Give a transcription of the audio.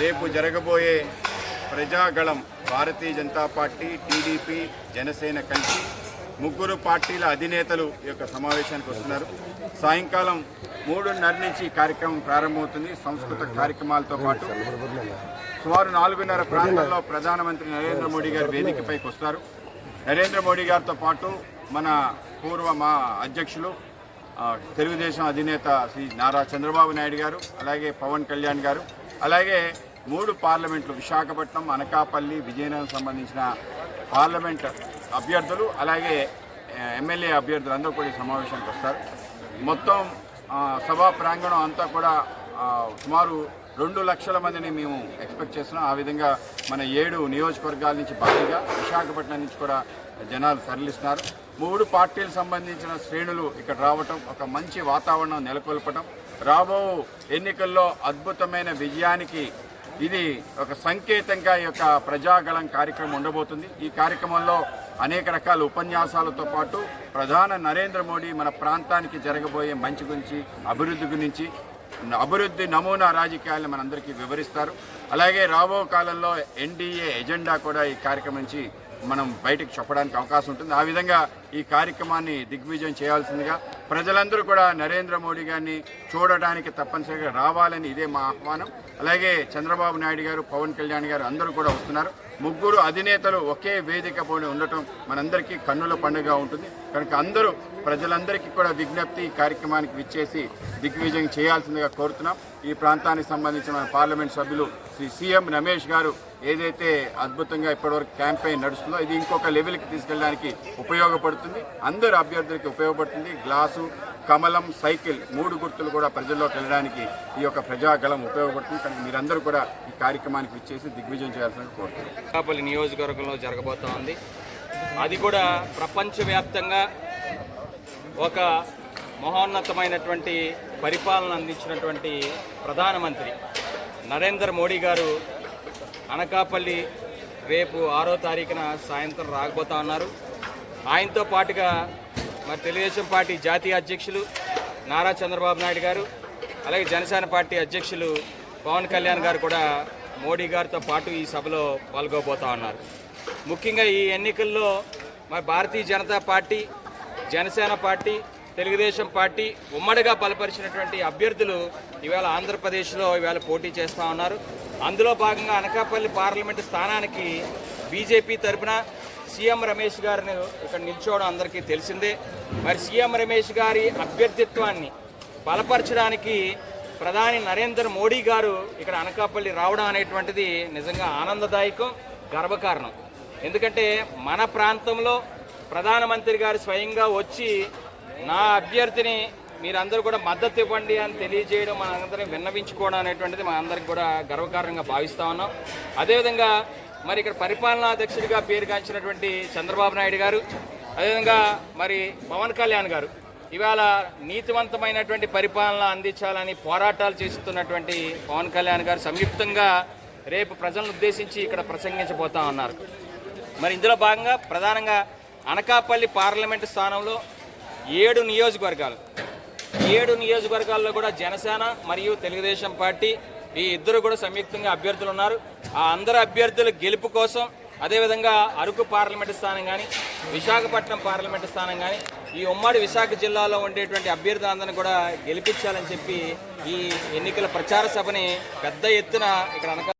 రేపు జరగబోయే Prajagalam Bharatiya Janata party TDP Janasena కలిసి ముగ్గురు పార్టీల అధినేతలు ఈ యొక్క సమావేశానికి వస్తున్నారు. సాయంకాలం మూడున్నర నుంచి కార్యక్రమం ప్రారంభమవుతుంది. సంస్కృత కార్యక్రమాలతో పాటు సుమారు నాలుగున్నర ప్రాంతంలో ప్రధానమంత్రి నరేంద్ర మోడీ గారు వేదికపైకి వస్తారు. నరేంద్ర మోడీ గారితో పాటు మన పూర్వ మా అధ్యక్షులు తెలుగుదేశం అధినేత శ్రీ నారా చంద్రబాబు నాయుడు గారు అలాగే పవన్ కళ్యాణ్ గారు అలాగే మూడు పార్లమెంట్లు విశాఖపట్నం అనకాపల్లి విజయనగరం సంబంధించిన పార్లమెంట్ అభ్యర్థులు అలాగే ఎమ్మెల్యే అభ్యర్థులు అందరూ కూడా ఈ సమావేశానికి వస్తారు. మొత్తం సభా ప్రాంగణం అంతా కూడా సుమారు రెండు లక్షల మందిని మేము ఎక్స్పెక్ట్ చేస్తున్నాం. ఆ విధంగా మన ఏడు నియోజకవర్గాల నుంచి భారీగా విశాఖపట్నం నుంచి కూడా జనాలు తరలిస్తున్నారు. మూడు పార్టీలకు సంబంధించిన శ్రేణులు ఇక్కడ రావటం ఒక మంచి వాతావరణం నెలకొల్పటం. రాబో ఎన్నికల్లో అద్భుతమైన విజయానికి ఇది ఒక సంకేతంగా ఈ యొక్క ప్రజాగళం కార్యక్రమం ఉండబోతుంది. ఈ కార్యక్రమంలో అనేక రకాల ఉపన్యాసాలతో పాటు ప్రధాన నరేంద్ర మోడీ మన ప్రాంతానికి జరగబోయే మంచి గురించి అభివృద్ధి గురించి అభివృద్ధి నమూనా రాజకీయాలను మనందరికీ వివరిస్తారు. అలాగే రాబో కాలంలో ఎన్డీఏ ఎజెండా కూడా ఈ కార్యక్రమం నుంచి మనం బయటకు చెప్పడానికి అవకాశం ఉంటుంది. ఆ విధంగా ఈ కార్యక్రమాన్ని దిగ్విజయం చేయాల్సిందిగా ప్రజలందరూ కూడా నరేంద్ర మోడీ గారిని చూడటానికి తప్పనిసరిగా రావాలని ఇదే మా ఆహ్వానం. అలాగే చంద్రబాబు నాయుడు గారు పవన్ కళ్యాణ్ గారు అందరూ కూడా వస్తున్నారు. ముగ్గురు అధినేతలు ఒకే వేదిక పోని ఉండటం మనందరికీ కన్నుల పండుగ ఉంటుంది. కనుక అందరూ ప్రజలందరికీ కూడా విజ్ఞప్తి ఈ కార్యక్రమానికి విచ్చేసి దిగ్విజయం చేయాల్సిందిగా కోరుతున్నాం. ఈ ప్రాంతానికి సంబంధించిన పార్లమెంట్ సభ్యులు శ్రీ సీఎం రమేష్ గారు ఏదైతే అద్భుతంగా ఇప్పటివరకు క్యాంపెయిన్ నడుస్తుందో ఇది ఇంకొక లెవెల్కి తీసుకెళ్ళడానికి ఉపయోగపడుతుంది. అందరు అభ్యర్థులకి ఉపయోగపడుతుంది. గ్లాసు కమలం సైకిల్ మూడు గుర్తులు కూడా ప్రజల్లోకి వెళ్ళడానికి ఈ యొక్క ప్రజాగలం ఉపయోగపడుతుంది. కానీ మీరందరూ కూడా ఈ కార్యక్రమానికి విచ్చేసి దిగ్విజయం చేయాల్సింది కోరుతున్నాను అనకాపల్లి నియోజకవర్గంలో జరగబోతోంది అది కూడా ప్రపంచవ్యాప్తంగా ఒక మహోన్నతమైనటువంటి పరిపాలన అందించినటువంటి ప్రధానమంత్రి నరేంద్ర మోడీ గారు అనకాపల్లి రేపు ఆరో తారీఖున సాయంత్రం రాకపోతా ఉన్నారు. ఆయనతో పాటుగా మరి తెలుగుదేశం పార్టీ జాతీయ అధ్యక్షులు నారా చంద్రబాబు నాయుడు గారు అలాగే జనసేన పార్టీ అధ్యక్షులు పవన్ కళ్యాణ్ గారు కూడా మోడీ గారితో పాటు ఈ సభలో పాల్గొబోతా ఉన్నారు. ముఖ్యంగా ఈ ఎన్నికల్లో మరి Bharatiya Janata party Janasena party Telugudesam party ఉమ్మడిగా బలపరిచినటువంటి అభ్యర్థులు ఇవాళ ఆంధ్రప్రదేశ్లో ఇవాళ పోటీ చేస్తూ ఉన్నారు. అందులో భాగంగా అనకాపల్లి పార్లమెంటు స్థానానికి బీజేపీ తరపున సీఎం రమేష్ గారిని ఇక్కడ నిల్చోవడం అందరికీ తెలిసిందే. మరి సీఎం రమేష్ గారి అభ్యర్థిత్వాన్ని బలపరచడానికి ప్రధాని నరేంద్ర మోడీ గారు ఇక్కడ అనకాపల్లి రావడం అనేటువంటిది నిజంగా ఆనందదాయకం గర్వకారణం. ఎందుకంటే మన ప్రాంతంలో ప్రధానమంత్రి గారు స్వయంగా వచ్చి నా అభ్యర్థిని మీరందరూ కూడా మద్దతు ఇవ్వండి అని తెలియజేయడం మనందరం విన్నవించుకోవడం అనేటువంటిది మనందరికి కూడా గర్వకారణంగా భావిస్తూ ఉన్నాం. అదేవిధంగా మరి ఇక్కడ పరిపాలనా అధ్యక్షుడిగా పేరుగాంచినటువంటి చంద్రబాబు నాయుడు గారు అదేవిధంగా మరి పవన్ కళ్యాణ్ గారు ఇవాళ నీతివంతమైనటువంటి పరిపాలన అందించాలని పోరాటాలు చేస్తున్నటువంటి పవన్ కళ్యాణ్ గారు సంయుక్తంగా రేపు ప్రజలను ఉద్దేశించి ఇక్కడ ప్రసంగించబోతా ఉన్నారు. మరి ఇందులో భాగంగా ప్రధానంగా అనకాపల్లి పార్లమెంటు స్థానంలో ఏడు నియోజకవర్గాలు. ఏడు నియోజకవర్గాల్లో కూడా జనసేన మరియు తెలుగుదేశం పార్టీ ఈ ఇద్దరు కూడా సంయుక్తంగా అభ్యర్థులు ఉన్నారు. ఆ అందరు అభ్యర్థుల గెలుపు కోసం అదేవిధంగా అరకు పార్లమెంటు స్థానం కానీ విశాఖపట్నం పార్లమెంటు స్థానం కానీ ఈ ఉమ్మడి విశాఖ జిల్లాలో ఉండేటువంటి అభ్యర్థులందరినీ కూడా గెలిపించాలని చెప్పి ఈ ఎన్నికల ప్రచార సభని పెద్ద ఎత్తున ఇక్కడ అనక